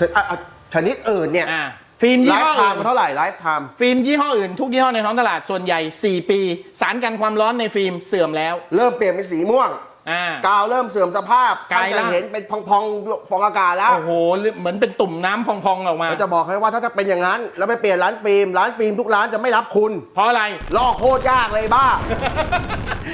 ชอะอะชนิดอื่นเนี่ยอ่าฟิล์มยี่ไลห้อฟ์ไทอื่ม์นมันเท่าไหร่ไลฟ์ไทม์ฟิล์มยี่ห้ออื่นทุกยี่ห้อในท้องตลาดส่วนใหญ่ 4 ปี สารกันความร้อนในฟิล์มเสื่อมแล้ว เริ่มเปลี่ยนเป็นสีม่วง อ่ากาวเริ่มเสื่อมสภาพกลายท่นจะร่างเห็นเป็นพองๆฟองอากาศแล้วโอ้โหเหมือนเป็นตุ่มน้ำพองๆออกมา เราจะบอกให้ว่าถ้าจะเป็นอย่างนั้น แล้วไปเปลี่ยนร้านฟิล์มร้านฟิล์มทุกร้านจะไม่รับคุณเพราะอะไร ลอกโคตรยากเลยบ้า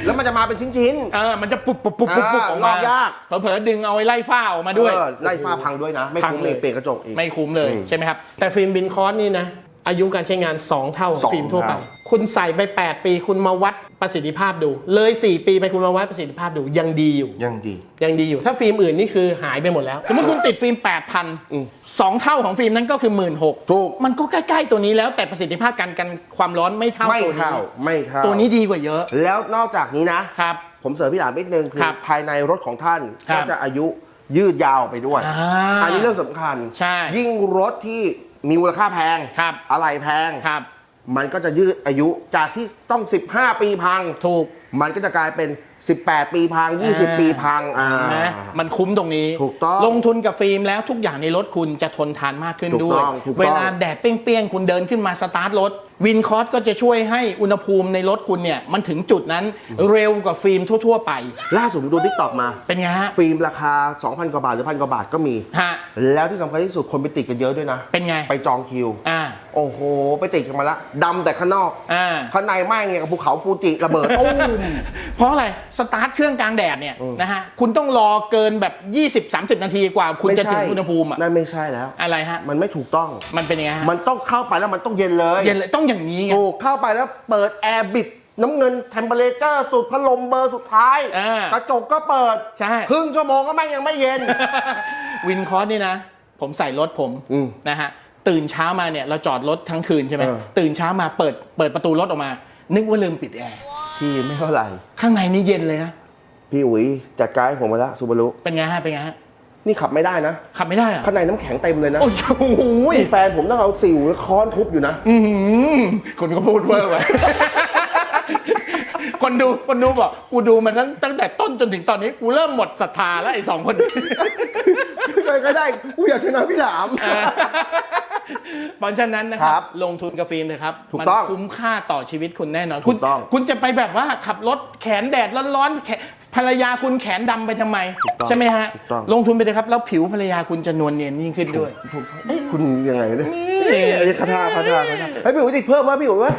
แล้วมันจะมาเป็นชิ้น เออมันจะปุบปุบปุบปุบปุบออกลมาอกยาก เผลอๆดึงเอาไว้ไล่ฝ้าออกมาๆด้วย เออไล่ฟ้าพังด้วยนะ ไม่พังคุ้มเลเลย ยเปลี่ยนกระจกอีก ไม่คุ้มเลยอืมใช่ไหมครับ แต่ฟิล์มบินคอร์สนี่นะ อายุการใช้งาน 2 เท่าขสอองงฟิล์มทั่วไปเท่าคุณใส่ไป 8 ปี คุณมาวัดประสิทธิภาพดู เลย 4 ปีไปคุณมาวัดประสิทธิภาพดูยังดีอยู่ ยังดี ยังดีอยู่ ถ้าฟิล์มอื่นนี่คือหายไปหมดแล้ว สมมติคุณติดฟิล์มอืม8,000สองเท่าของฟิล์มนั้นก็คือ 1 6ื่นถูก มันก็ใกล้ๆตัวนี้แล้วแต่ประสิทธิภาพการกันความร้อนไม่เท่าไม่ตัวนี้เท่าไม่เท่าตัวนี้ดีกว่าเยอะ แล้วนอกจากนี้นะครับ ผมเสริมพี่หลานนิดนึงคือครับภายในรถของท่านครัก็บจะอายุยืดยาวไปด้วยอ่าอันนี้เรื่องสำคัญใช่ยิ่งรถที่ มีมูลค่าแพงครับ อะไรแพง ครับ มันก็จะยืดอายุจากที่ต้อง 15 ปีพัง ถูกมันก็จะกลายเป็น 18 ปีพัง 20 ปีพังอ่า นะมันคุ้มตรงนี้ ถูกต้องลงทุนกับฟิล์มแล้วทุกอย่างในรถคุณจะทนทานมากขึ้นถูกด้วย ต้องถูกต้อง เวลาแดดเปรี้ยงๆ คุณเดินขึ้นมาสตาร์ทรถ วินคอร์สก็จะช่วยให้อุณหภูมิในรถคุณเนี่ย มันถึงจุดนั้นเร็วกว่าฟิล์มทั่ว ๆ ไป ล่าสุดผมดูทิกตอกมา เป็นไงฮะ ฟิล์มราคา 2,000 กว่าบาทหรือพันกว่าบาทก็มี ฮะ แล้วที่สำคัญที่สุดคนไปติดกันเยอะด้วยนะ เป็นไง ไปจองคิว อ่า โอ้โห ไปติดกันมาละดำแต่ข้างนอก อ่า ข้างในไหม้ไงกับภูเขาฟูจิระเบิดตุ้มเพราะอะไรสตาร์ทเครื่องกลางแดดเนี่ยอืมนะฮะคุณต้องรอเกินแบบ 20-30 นาทีกว่าคุณจะถึงอุณหภูมิอะนั่นไม่ใช่แล้วอะไรฮะมันไม่ถูกต้องมันเป็นยังไงฮะมันต้องเข้าไปแล้วมันต้องเย็นเลยเย็นเลยต้องอย่างนี้ไงถูกเข้าไปแล้วเปิดแอร์บิดน้ำเงินเทมเปอเรเจอร์สุดพัดลมเบอร์สุดท้ายอ่ากระจกก็เปิดใช่ครึ่งชั่วโมงก็ไม่งยังไม่เย็น วินคอร์สนี่นะ ผมใส่รถผมอืมนะฮะตื่นเช้ามาเนี่ยเราจอดรถทั้งคืนใช่ไหมเออตื่นเช้ามาเปิดเปิดประตูรถออกมา นึกว่าลืมปิดแอร์ พี่ไม่เท่าไหร่ ข้างในนี่เย็นเลยนะ พี่อุ๋ยจัดการให้ผมมาแล้วซูบารุเป็นไงฮะ เป็นไงฮะ นี่ขับไม่ได้นะ ขับไม่ได้เหรอะข้างในน้ำแข็งเต็มเลยนะโอ้โหนี่แฟนผมต้องเอาสิวและค้อนทุบอยู่นะ อื้อหือคนก็พูดเวอร์ไป คนดูคนดูบอกกูดูมาตั้งตั้งแต่ต้นจนถึงตอนนี้ กูเริ่มหมดศรัทธาแล้วไอ้สองคนนี้ก็ได้ กูอยากชนะพี่หลาม เพราะฉะนั้นนะคครัรับบลงทุนกับฟิล์มเลยครับถูกต้องมันคุ้มค่าต่อชีวิตคุณแน่นอนถูกต้องคุณคุณจะไปแบบว่าขับรถแขนแดดร้อนๆแขนภรรยาคุณแขนดำไปทำไม ถูกต้องใช่ไหมฮะ ถูกต้อง ลงทุนไปเลยครับ แล้วผิวภรรยาคุณจะนวลเนียนยิ่งขึ้นด้วย เอ้ยคุณยังไงเนี่ยเอ้ยคาถาคาถาคาถาเฮ้ยพี่อุ๋ยติดเพิ่มวะพี่อุ๋ยวะ